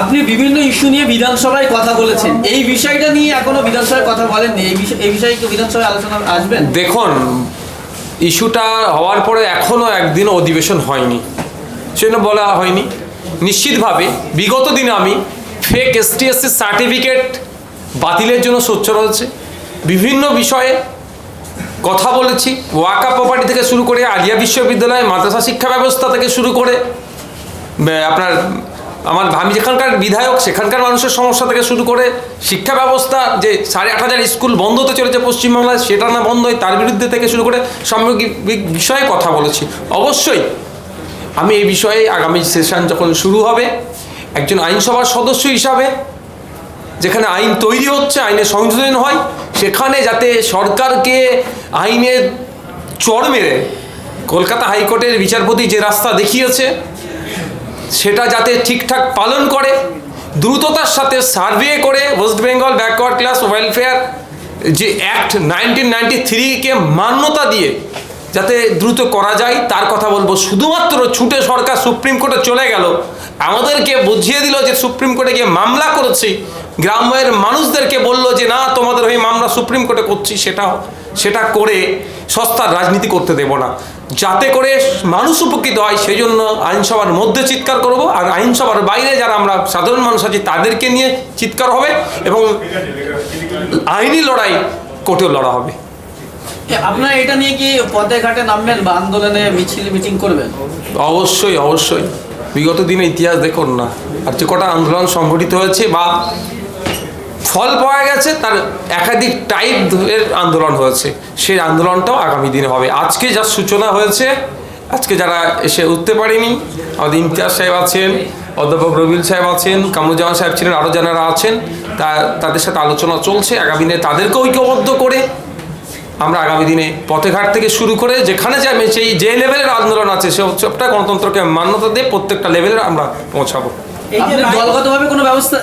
আপনি বিভিন্ন ইস্যু নিয়ে বিধানসভায় কথা বলেছেন। এই বিষয়টা নিয়ে এখনও বিধানসভায় কথা বলেননি। এই বিষয় এই বিষয়ে কি বিধানসভায় আলোচনা আসবেন দেখুন, ইস্যুটা হওয়ার পরে এখনও একদিনও অধিবেশন হয়নি। সেজন্য বলা হয়নি। নিশ্চিতভাবে বিগত দিনে আমি ফেক এসটিএসসি সার্টিফিকেট বাতিলের জন্য সোচ্চার হয়েছে বিভিন্ন বিষয়ে কথা বলেছি। ওয়াকা প্রপার্টি থেকে শুরু করে আলিয়া বিশ্ববিদ্যালয়, মাদ্রাসা শিক্ষা ব্যবস্থা থেকে শুরু করে আপনার আমার আমি যেখানকার বিধায়ক, সেখানকার মানুষের সমস্যা থেকে শুরু করে শিক্ষা ব্যবস্থা, যে সাড়ে আট হাজার স্কুল বন্ধ হতে চলেছে পশ্চিমবাংলায়, সেটা না বন্ধ হয় তার বিরুদ্ধে থেকে শুরু করে সামগ্রিক বিষয়ে কথা বলেছি। অবশ্যই আমি এই বিষয়ে আগামী সেশন যখন শুরু হবে, একজন আইনসভার সদস্য হিসাবে, যেখানে আইন তৈরি হচ্ছে আইনের সংশোধন হয়, সেখানে যাতে সরকারকে আইনের চর মেরে কলকাতা হাইকোর্টের বিচারপতি যে রাস্তা দেখিয়েছে সেটা যাতে ঠিকঠাক পালন করে, দ্রুততার সাথে সার্ভে করে West Bengal backward class welfare, যে অ্যাক্ট নাইনটিন নাইনটি থ্রিকে মান্যতা দিয়ে যাতে দ্রুত করা যায়, তার কথা বলব। শুধুমাত্র ছুটে সরকার সুপ্রিম কোর্টে চলে গেল, আমাদেরকে বুঝিয়ে দিল যে সুপ্রিম কোর্টে গিয়ে মামলা করেছি, গ্রামের মানুষদেরকে বলল যে, না, তোমাদের হয়ে মামলা সুপ্রিম কোর্টে করছি, সেটা সেটা করে সস্তার রাজনীতি করতে দেব না। যাতে করে মানুষ উপকৃত হয় সেই জন্য আইনসভার মধ্যে চিৎকার করব। আর আইনসভার বাইরে যারা আমরা সাধারণ মানুষ আছি তাদেরকে নিয়ে চিৎকার হবে এবং আইনি লড়াই কোর্টেও লড়া হবে। এ, আপনারা এটা নিয়ে কি পথে ঘাটে নামবেন বা আন্দোলনে মিছিল মিটিং করবেন? অবশ্যই অবশ্যই। বিগত দিনে ইতিহাস দেখুন না। আর যে কটা আন্দোলন সংগঠিত হয়েছে বা ফল পাওয়া গেছে, তার একাধিক টাইপের আন্দোলন হয়েছে। সেই আন্দোলনটাও আগামী দিনে হবে। আজকে যা সূচনা হয়েছে, আজকে যারা এসে উঠতে পারেনি, আমাদের ইমতিয়াজ সাহেব আছেন, অধ্যাপক রবিল সাহেব আছেন, কামরুজ্জামান সাহেব ছিলেন আরও যারা আছেন, তা তাদের সাথে আলোচনা চলছে। আগামী দিনে তাদেরকে ঐক্যবদ্ধ করে আমরা আগামী দিনে পথেঘাট থেকে শুরু করে যেখানে যে আমি সেই যে লেভেলের আন্দোলন আছে, সে সবটা গণতন্ত্রকে মান্যতা দিয়ে প্রত্যেকটা লেভেলে আমরা পৌঁছাবো। দলগতভাবে কোনো ব্যবস্থা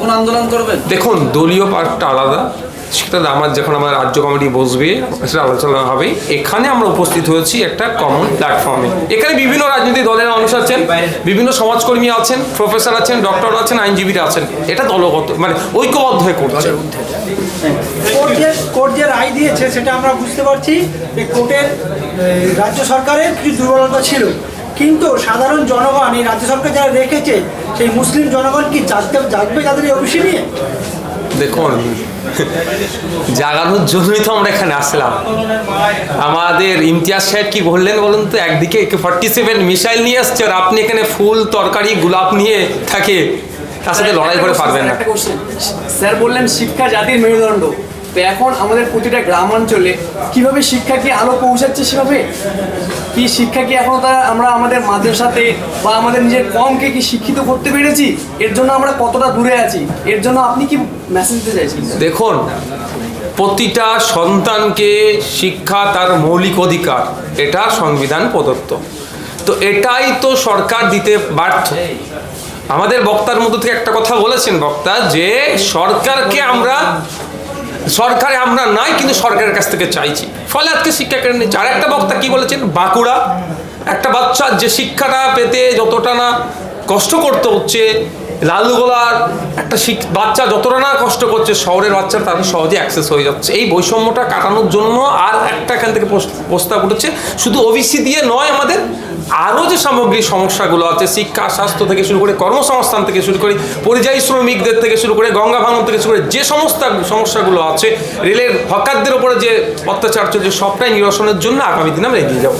কোনো আন্দোলন করবেন? দেখুন দলীয় পার্টটা আলাদা। সেটা আমার যখন আমার রাজ্য কমিটি বসবে সেটা আলোচনা হবে। এখানে আমরা উপস্থিত হয়েছি একটা কমন প্ল্যাটফর্মে এখানে বিভিন্ন রাজনৈতিক দলের মানুষ আছেন বিভিন্ন সমাজকর্মী আছেন প্রফেসর আছেন ডক্টর আছেন আইনজীবীরা আছেন। এটা দলগত মানে ঐক্যবদ্ধ হয়ে করছে। কোর্ট যে কোর্ট যে রায় দিয়েছে সেটা আমরা বুঝতে পারছি যে কোর্টের রাজ্য সরকারের কিছু দুর্বলতা ছিল। কিন্তু সাধারণ জনগণ এই রাজ্য সরকার যারা রেখেছে সেই মুসলিম জনগণ কি জাগতে জাগবে তাদের এই অফিসে নিয়ে? দেখুন জাগানোর জন্যই তো আমরা এখানে আসলাম। আমাদের ইমতিয়াজ সাহেব কি বললেন বলুন তো? একদিকে ফর্টি সেভেন মিসাইল নিয়ে আসছে আর আপনি এখানে ফুল তরকারি গোলাপ নিয়ে থাকে। তার সাথে লড়াই করে পারবেন না। স্যার বললেন শিক্ষা জাতির মেরুদণ্ড। তো এখন আমাদের প্রতিটা গ্রাম অঞ্চলে কীভাবে শিক্ষা কি আলো পৌঁছাচ্ছে সেভাবে? কি শিক্ষা কি তারা আমরা আমাদের মাদ্রাসাতে বা আমাদের নিজের কমকে কি শিক্ষিত করতে পেরেছি? এর জন্য আমরা কতটা দূরে আছি? এর জন্য আপনি কি মেসেজ দিতে চাইছেন? দেখুন, প্রতিটা সন্তানকে শিক্ষা তার মৌলিক অধিকার। এটা সংবিধান প্রদত্ত। তো এটাই তো সরকার দিতে ব্যর্থ আমাদের বক্তার মধ্যে থেকে একটা কথা বলেছেন বক্তা, যে সরকারকে আমরা সরকারে আমরা নাই, কিন্তু সরকারের কাছ থেকে চাইছি। ফলে আজকে শিক্ষা কেড়ে নিচ্ছে। আর একটা বক্তা কি বলেছেন? বাঁকুড়া। একটা বাচ্চা যে শিক্ষাটা পেতে যতটা না কষ্ট করতে হচ্ছে লালগোলার একটা বাচ্চা যতটা না কষ্ট করছে, শহরের বাচ্চা তারা সহজে অ্যাক্সেস হয়ে যাচ্ছে। এই বৈষম্যটা কাটানোর জন্য আর একটা এখান থেকে প্রস- প্রস্তাব উঠেছে। শুধু ওবিসি দিয়ে নয়, আমাদের আরও যে সামগ্রিক সমস্যাগুলো আছে, শিক্ষা, স্বাস্থ্য থেকে শুরু করে কর্মসংস্থান থেকে শুরু করে, পরিযায়ী শ্রমিকদের থেকে শুরু করে, গঙ্গা ভাঙন থেকে শুরু করে যে সমস্ত সমস্যাগুলো আছে, রেলের হকারদের ওপরে যে অত্যাচার চলছে, সবটাই নিরসনের জন্য আগামী দিনে আমরা এগিয়ে যাব।